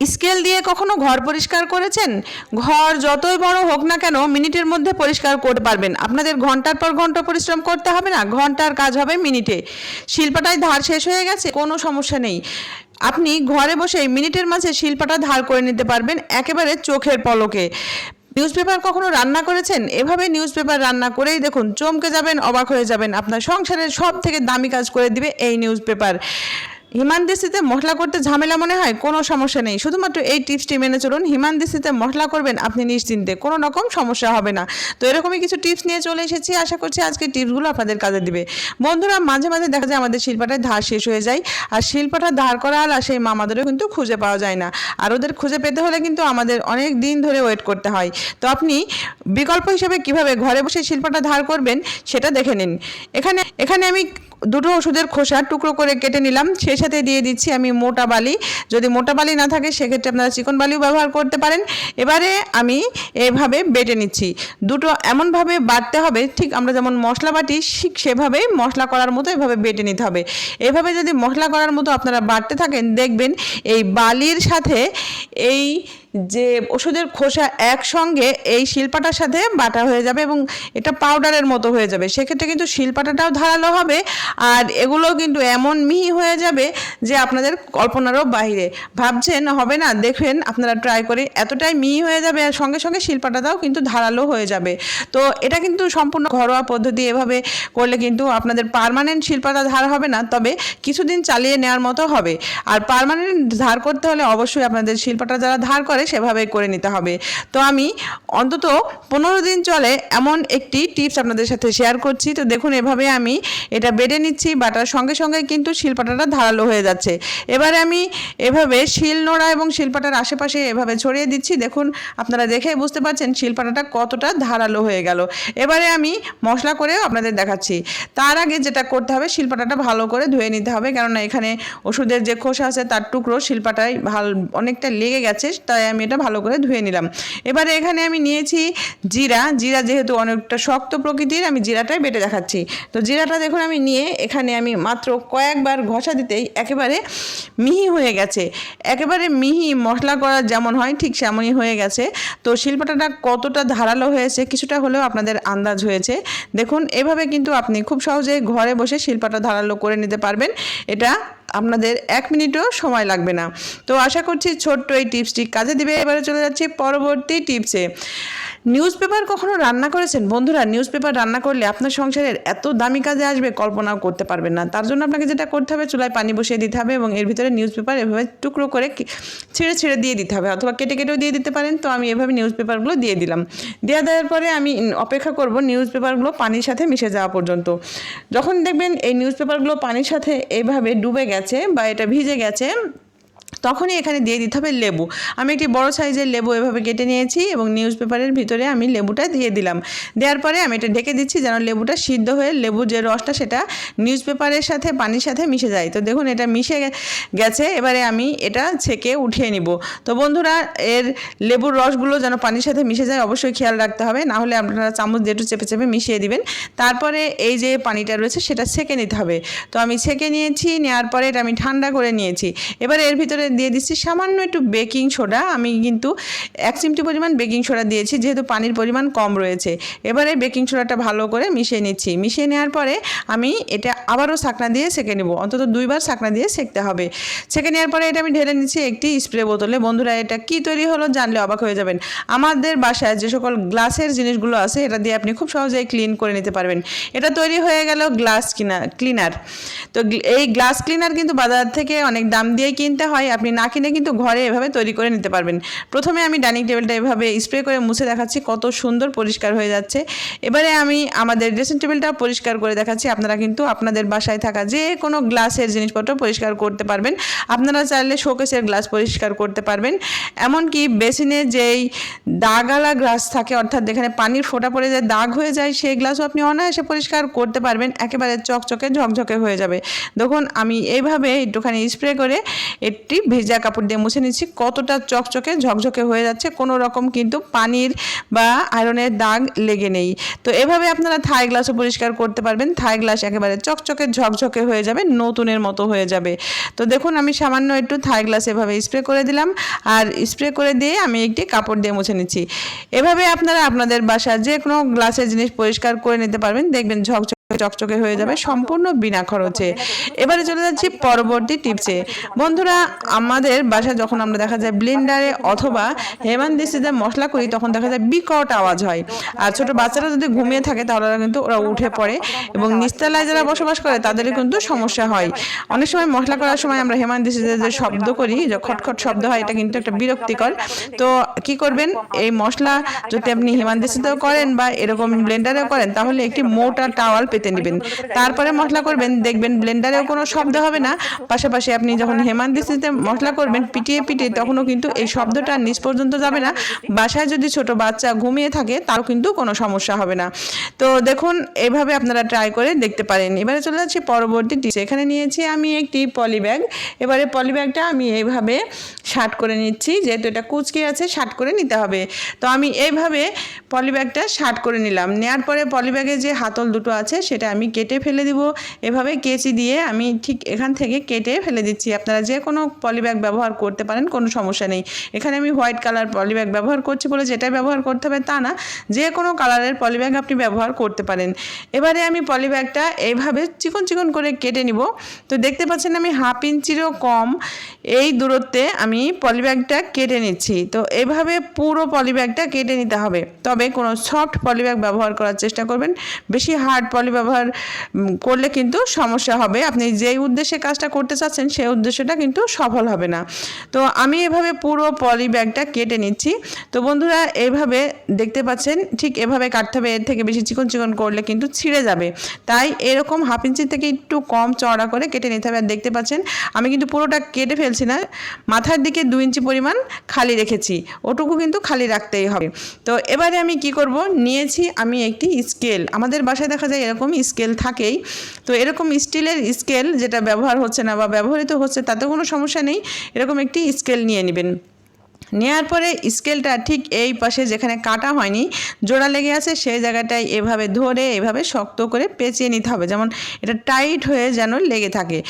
Scale দিয়ে কখনো ঘর পরিষ্কার করেছেন? ঘর যতই বড় হোক না কেন, মিনিটের মধ্যে পরিষ্কার করতে পারবেন। আপনাদের ঘণ্টার পর ঘণ্টা পরিশ্রম করতে হবে না, ঘণ্টার কাজ হবে মিনিটে। শিল্পটায় ধার শেষ হয়ে গেছে, কোনো সমস্যা নেই। আপনি ঘরে বসেই মিনিটের মাঝে শিল্পটা ধার করে নিতে পারবেন, একেবারে চোখের পলকে। নিউজ পেপার কখনো রান্না করেছেন? এভাবে নিউজ পেপার রান্না করেই দেখুন, চমকে যাবেন, অবাক হয়ে যাবেন। আপনার সংসারের সব থেকে দামি কাজ করে দিবে এই নিউজ পেপার হিমানদেশিতে মশলা করতে ঝামেলা মনে হয়? কোনো সমস্যা নেই। শুধুমাত্র এই টিপসটি মেনে চলুন। হিমানদেশিতে মশলা করবেন আপনি নিশ্চিন্তে। কোনো রকম সমস্যা হবে না। তো এরকমই কিছু টিপস নিয়ে চলে এসেছি। আশা করছি আজকে টিপসগুলো আপনাদের কাজে দিবে। বন্ধুরা, মাঝে মাঝে দেখা যায় আমাদের শিল্পটায় ধার শেষ হয়ে যায়। আর শিল্পটা ধার করা আর সেই মামাদেরও কিন্তু খুঁজে পাওয়া যায় না। আর ওদের খুঁজে পেতে হলে কিন্তু আমাদের অনেক দিন ধরে ওয়েট করতে হয়। তো আপনি বিকল্প হিসেবে কীভাবে ঘরে বসে শিল্পটা ধার করবেন, সেটা দেখে নিন। এখানে এখানে আমি দুটো ওষুধের খোসা টুকরো করে কেটে নিলাম। সেই সাথে দিয়ে দিচ্ছি আমি মোটা বালি। যদি মোটা বালি না থাকে, সেক্ষেত্রে আপনারা চিকন বালিও ব্যবহার করতে পারেন। এবারে আমি এভাবে বেটে নিচ্ছি। দুটো এমনভাবে বাটতে হবে, ঠিক আমরা যেমন মশলা বাটি, ঠিক সেভাবেই মশলা করার মতো এভাবে বেটে নিতে হবে। এভাবে যদি মশলা করার মতো আপনারা বাটতে থাকেন, দেখবেন এই বালির সাথে এই যে ওষুধের খোসা একসঙ্গে এই শিলপাটার সাথে বাটা হয়ে যাবে এবং এটা পাউডারের মতো হয়ে যাবে। সেক্ষেত্রে কিন্তু শিলপাটাটাও ধারালো হবে আর এগুলো কিন্তু এমন মিহি হয়ে যাবে যে আপনাদের কল্পনারও বাইরে ভাবছেন, হবে না? দেখবেন আপনারা ট্রাই করে এতটাই মিহি হয়ে যাবে আর সঙ্গে সঙ্গে শিলপাটাটাও কিন্তু ধারালো হয়ে যাবে। তো এটা কিন্তু সম্পূর্ণ ঘরোয়া পদ্ধতি, এভাবে করলে কিন্তু আপনাদের পার্মানেন্ট শিল্পটা ধার হবে না, তবে কিছুদিন চালিয়ে নেওয়ার মতো হবে। আর পারমানেন্ট ধার করতে হলে অবশ্যই আপনাদের শিল্পটা যারা ধার করে সেভাবেই করে নিতে হবে। তো আমি অন্তত পনেরো দিন চলে এমন একটি টিপস আপনাদের সাথে শেয়ার করছি। তো দেখুন, এভাবে আমি এটা বেড়ে নিচ্ছি বাটার সঙ্গে সঙ্গে কিন্তু শিলপাটাটা ধারালো হয়ে যাচ্ছে। এবারে আমি এভাবে শিল নোড়া এবং শিলপাটার আশেপাশে এভাবে ছড়িয়ে দিচ্ছি। দেখুন, আপনারা দেখে বুঝতে পারছেন শিলপাটাটা কতটা ধারালো হয়ে গেল। এবারে আমি মশলা করেও আপনাদের দেখাচ্ছি। তার আগে যেটা করতে হবে, শিলপাটাটা ভালো করে ধুয়ে নিতে হবে। কেননা এখানে ওষুধের যে খোসা আছে, তার টুকরো শিলপাটায় ভালো অনেকটা লেগে গেছে। তাই আমি এটা ভালো করে ধুয়ে নিলাম। এবারে এখানে আমি নিয়েছি জিরা। জিরা যেহেতু অনেকটা শক্ত প্রকৃতির, আমি জিরাটাই বেটে দেখাচ্ছি। তো জিরাটা দেখুন আমি নিয়ে এখানে আমি মাত্র কয়েকবার ঘষা দিতেই একেবারে মিহি হয়ে গেছে। একেবারে মিহি মশলা করা যেমন হয় ঠিক সেমনই হয়ে গেছে। তো শিল্পটাটা কতটা ধারালো হয়েছে কিছুটা হলেও আপনাদের আন্দাজ হয়েছে। দেখুন, এভাবে কিন্তু আপনি খুব সহজেই ঘরে বসে শিল্পটা ধারালো করে নিতে পারবেন। এটা আপনাদের এক মিনিটও সময় লাগবে না। তো আশা করছি ছোট্ট এই টিপসটি কাজে দিবে। এবারে চলে যাচ্ছি পরবর্তী টিপসে। নিউজ পেপার কখনো রান্না করেছেন? বন্ধুরা নিউজ পেপার রান্না করলে আপনার সংসারের এত দামি কাজে আসবে, কল্পনাও করতে পারবেন না। তার জন্য আপনাকে যেটা করতে হবে, চুলায় পানি বসিয়ে দিতে হবে এবং এর ভিতরে নিউজ পেপার এভাবে টুকরো করে ছিঁড়ে ছিঁড়ে দিয়ে দিতে হবে অথবা কেটে কেটেও দিয়ে দিতে পারেন। তো আমি এভাবে নিউজ পেপারগুলো দিয়ে দিলাম। দেওয়া দেওয়ার পরে আমি অপেক্ষা করব নিউজ পেপারগুলো পানির সাথে মিশে যাওয়া পর্যন্ত। যখন দেখবেন এই নিউজ পেপারগুলো পানির সাথে এইভাবে ডুবে গেছে বা এটা ভিজে গেছে তখনই এখানে দিয়ে দিতে হবে লেবু। আমি একটি বড় সাইজের লেবু এভাবে কেটে নিয়েছি এবং নিউজ পেপারের ভিতরে আমি লেবুটা দিয়ে দিলাম। দেওয়ার পরে আমি এটা ঢেকে দিচ্ছি যেন লেবুটা সিদ্ধ হয়ে লেবুর যে রসটা সেটা নিউজ পেপারের সাথে পানির সাথে মিশে যায়। তো দেখুন এটা মিশে গেছে, এবারে আমি এটা ছেঁকে উঠিয়ে নিব। তো বন্ধুরা, এর লেবুর রসগুলো যেন পানির সাথে মিশে যায় অবশ্যই খেয়াল রাখতে হবে, না হলে আপনারা চামচ দিয়ে একটু চেপে চেপে মিশিয়ে দিবেন। তারপরে এই যে পানিটা রয়েছে সেটা ছেঁকে নিতে হবে। তো আমি ছেঁকে নিয়েছি নেওয়ার পরে এটা আমি ঠান্ডা করে নিয়েছি। এবারে এর ভিতরে দিয়ে দিচ্ছি, সামান্য একটু বেকিং সোডা। আমি কিন্তু এক চিমটি পরিমাণ বেকিং সোডা দিয়েছি, যেহেতু পানির পরিমাণ কম রয়েছে। এবারে বেকিং সোডাটা ভালো করে মিশিয়ে নিচ্ছি। মিশিয়ে নেওয়ার পরে আমি এটা আবারও শাকনা দিয়ে সেঁকে নেব। অন্তত দুইবার শাকনা দিয়ে সেঁকতে হবে। সেঁকে নেওয়ার পরে এটা আমি ঢেলে নিচ্ছি একটি স্প্রে বোতলে। বন্ধুরা, এটা কি তৈরি হলো জানলে অবাক হয়ে যাবেন। আমাদের বাসায় যে সকল গ্লাসের জিনিসগুলো আছে, এটা দিয়ে আপনি খুব সহজেই ক্লিন করে নিতে পারবেন। এটা তৈরি হয়ে গেল গ্লাস কিনার ক্লিনার। তো এই গ্লাস ক্লিনার কিন্তু বাজার থেকে অনেক দাম দিয়ে কিনতে হয়। আপনি না কিনে কিন্তু ঘরে এভাবে তৈরি করে নিতে পারবেন। প্রথমে আমি ডাইনিং টেবিলটা এভাবে স্প্রে করে মুছে দেখাচ্ছি, কত সুন্দর পরিষ্কার হয়ে যাচ্ছে। এবারে আমি আমাদের ড্রেসিং টেবিলটা পরিষ্কার করে দেখাচ্ছি, আপনারা কিন্তু আপনাদের বাসায় থাকা যে কোনো গ্লাসের জিনিসপত্র পরিষ্কার করতে পারবেন। আপনারা চাইলে শোকেসের গ্লাস পরিষ্কার করতে পারবেন। এমনকি বেসিনে যেই দাগালা গ্লাস থাকে, অর্থাৎ যেখানে পানির ফোঁটা পড়ে যায়, দাগ হয়ে যায়, সেই গ্লাসও আপনি অনায়াসে পরিষ্কার করতে পারবেন। একেবারে চকচকে ঝকঝকে হয়ে যাবে। দেখুন, আমি এইভাবে একটুখানি স্প্রে করে একটি ভেজা কাপড় দিয়ে মুছে নিচ্ছি। কতটা চকচকে, ঝকঝকে হয়ে যাচ্ছে, কোনো রকম কিন্তু পানির বা আয়রনের দাগ লেগে নেই। তো এভাবে আপনারা থাই গ্লাসও পরিষ্কার করতে পারবেন। থাই গ্লাস একেবারে চকচকে, ঝকঝকে হয়ে যাবে, নতুনের মতো হয়ে যাবে। তো দেখুন, আমি সামান্য একটু থাই গ্লাস এভাবে স্প্রে করে দিলাম। আর স্প্রে করে দিয়ে আমি একটি কাপড় দিয়ে মুছে নিচ্ছি। এভাবে আপনারা আপনাদের বাসার যে কোনো গ্লাসের জিনিস পরিষ্কার করে নিতে পারবেন। দেখবেন ঝকঝকে চকচকে হয়ে যাবে সম্পূর্ণ বিনা খরচে। এবারে চলে যাচ্ছি পরবর্তী টিপসে বন্ধুরা, আমাদের বাসায় যখন আমরা দেখা যায় ব্লেন্ডারে অথবা হেমান দিস্তিতে মশলা করি, তখন দেখা যায় বিকট আওয়াজ হয়। আর ছোট বাচ্চারা যদি ঘুমিয়ে থাকে, তাহলে কিন্তু ওরা উঠে পড়ে এবং নিচতলায় যারা বসবাস করে, তাদেরও কিন্তু সমস্যা হয়। অনেক সময় মশলা করার সময় আমরা হেমান দিস্তিতে যে শব্দ করি, যে খটখট শব্দ হয়, এটা কিন্তু একটা বিরক্তিকর। তো কি করবেন? এই মশলা যদি আপনি হেমান হেমান্দিস্তিতেও করেন বা এরকম ব্লেন্ডারেও করেন, তাহলে একটি মোটা টাওয়াল পেতে নেবেন তারপরে মশলা করবেন দেখবেন ব্লেন্ডারেও কোনো শব্দ হবে না। পাশাপাশি আপনি যখন হেমান্দিস্তিতে মশলা করবেন পিটিয়ে পিটিয়ে তখনও কিন্তু এই শব্দটা নিচ পর্যন্ত যাবে না। বাসায় যদি ছোট বাচ্চা ঘুমিয়ে থাকে তাও কিন্তু কোনো সমস্যা হবে না। তো দেখুন এভাবে আপনারা ট্রাই করে দেখতে পারেন। এবারে চলে যাচ্ছি পরবর্তী টিপস এখানে নিয়েছি আমি একটি পলি ব্যাগ এবারে পলি ব্যাগটা আমি এইভাবে শার্ট করে নিচ্ছি। যেহেতু এটা কুচকে আছে শার্ট করে নিতে হবে। তো আমি এইভাবে পলি ব্যাগটা শার্ট করে নিলাম। নেওয়ার পরে পলি ব্যাগে যে হাতল দুটো আছে সেটা আমি কেটে ফেলে দিব। এভাবে কেচি দিয়ে আমি ঠিক এখান থেকে কেটে ফেলে দিচ্ছি। আপনারা যে কোনো পলিব্যাগ ব্যবহার করতে পারেন, কোনো সমস্যা নেই। এখানে আমি হোয়াইট কালার পলিব্যাগ ব্যবহার করছি বলে যেটা ব্যবহার করতে হবে তা না, যে কোনো কালারের পলিব্যাগ আপনি ব্যবহার করতে পারেন। এবারে আমি পলিব্যাগটা এইভাবে চিকন চিকন করে কেটে নিব। তো দেখতে পাচ্ছেন আমি হাফ ইঞ্চিরও কম এই দূরত্বে আমি পলিব্যাগটা কেটে নিচ্ছি। তো এভাবে পুরো পলিব্যাগটা কেটে নিতে হবে। তবে কোনো সফট পলিব্যাগ ব্যবহার করার চেষ্টা করবেন। বেশি হার্ড পলি ব্যবহার করলে কিন্তু সমস্যা হবে। আপনি যেই উদ্দেশ্যে কাজটা করতে চাচ্ছেন, সেই উদ্দেশ্যটা কিন্তু সফল হবে না। তো আমি এভাবে পুরো পলি ব্যাগটা কেটে নিচ্ছি। তো বন্ধুরা এইভাবে দেখতে পাচ্ছেন, ঠিক এভাবে কাটতে হবে। এর থেকে বেশি চিকন চিকন করলে কিন্তু ছিঁড়ে যাবে। তাই এরকম হাফ ইঞ্চি থেকে একটু কম চড়া করে কেটে নিতে হবে। আর দেখতে পাচ্ছেন, আমি কিন্তু পুরোটা কেটে ফেলছি না। মাথার দিকে দু ইঞ্চি পরিমাণ খালি রেখেছি। ওটুকু কিন্তু খালি রাখতেই হবে। তো এবারে আমি কি করব? নিয়েছি আমি একটি স্কেল। আমাদের বাসায় দেখা যায় এরকম স্কেল থাকেই। তো এরকম স্টিলের স্কেল যেটা ব্যবহার হচ্ছে না বা ব্যবহৃত হচ্ছে তাতে কোনো সমস্যা নেই। এরকম একটি স্কেল নিয়ে নেবেন। নেওয়ার পরে স্কেলটা ঠিক এই পাশে যেখানে কাটা হয়নি, জোড়া লেগে আছে সেই জায়গাটায় এভাবে ধরে, এভাবে শক্ত করে পেঁচিয়ে নিতে হবে। যেমন এটা টাইট হয়ে যেন লেগে থাকে।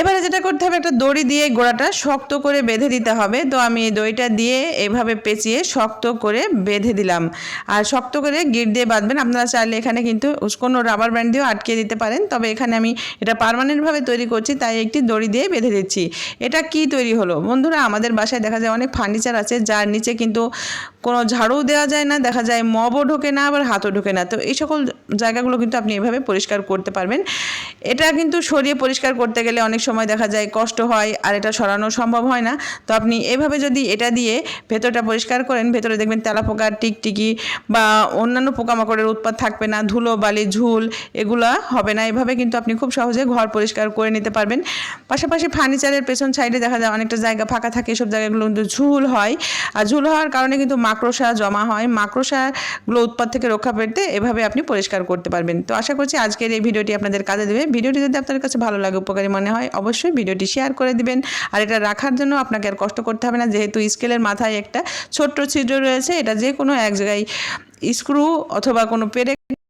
এবারে যেটা করতে হবে, একটা দড়ি দিয়ে গোড়াটা শক্ত করে বেঁধে দিতে হবে। তো আমি এই দড়িটা দিয়ে এভাবে পেঁচিয়ে শক্ত করে বেঁধে দিলাম। আর শক্ত করে গিট দিয়ে বাঁধবেন। আপনারা চাইলে এখানে কিন্তু কোনো রাবার ব্যান্ড দিয়েও আটকে দিতে পারেন। তবে এখানে আমি এটা পার্মানেন্টভাবে তৈরি করছি, তাই একটি দড়ি দিয়ে বেঁধে দিচ্ছি। এটা কি তৈরি হলো? বন্ধুরা, আমাদের বাসায় দেখা যায় অনেক ফার্নিচার আছে, যার নিচে কিন্তু কোনো ঝাড়ু দেওয়া যায় না, দেখা যায় মবও ঢোকে না, আবার হাতও ঢোকে না। তো এই সকল জায়গাগুলো কিন্তু আপনি এভাবে পরিষ্কার করতে পারবেন। এটা কিন্তু সরিয়ে পরিষ্কার করতে গেলে অনেক সময় দেখা যায় কষ্ট হয় আর এটা সরানো সম্ভব হয় না। তো আপনি এভাবে যদি এটা দিয়ে ভেতরটা পরিষ্কার করেন, ভেতরে দেখবেন তেলাপোকা, টিকটিকি বা অন্যান্য পোকামাকড়ের উৎপাত থাকবে না, ধুলো, বালি, ঝুল এগুলা হবে না। এভাবে কিন্তু আপনি খুব সহজে ঘর পরিষ্কার করে নিতে পারবেন। পাশাপাশি ফার্নিচারের পেছন সাইডে দেখা যায় অনেকটা জায়গা ফাঁকা থাকে, এসব জায়গাগুলো কিন্তু ঝুল হয়। আর ঝুল হওয়ার কারণে কিন্তু মাকড়সা জমা হয়। মাকড়সাগুলো উৎপাত থেকে রক্ষা পেতে এভাবে আপনি পরিষ্কার করতে পারবেন। তো আশা করছি আজকের এই ভিডিওটি আপনাদের কাজে দেবে। ভিডিওটি যদি আপনার কাছে ভালো লাগে, উপকারী মনে হয়, অবশ্যই ভিডিওটি শেয়ার করে দিবেন। আর এটা রাখার জন্য আপনাকে আর কষ্ট করতে হবে না, যেহেতু স্কেলের মাথায় একটা ছোট্ট ছিদ্র রয়েছে, এটা যে কোনো এক জায়গায় স্ক্রু অথবা কোনো পেরে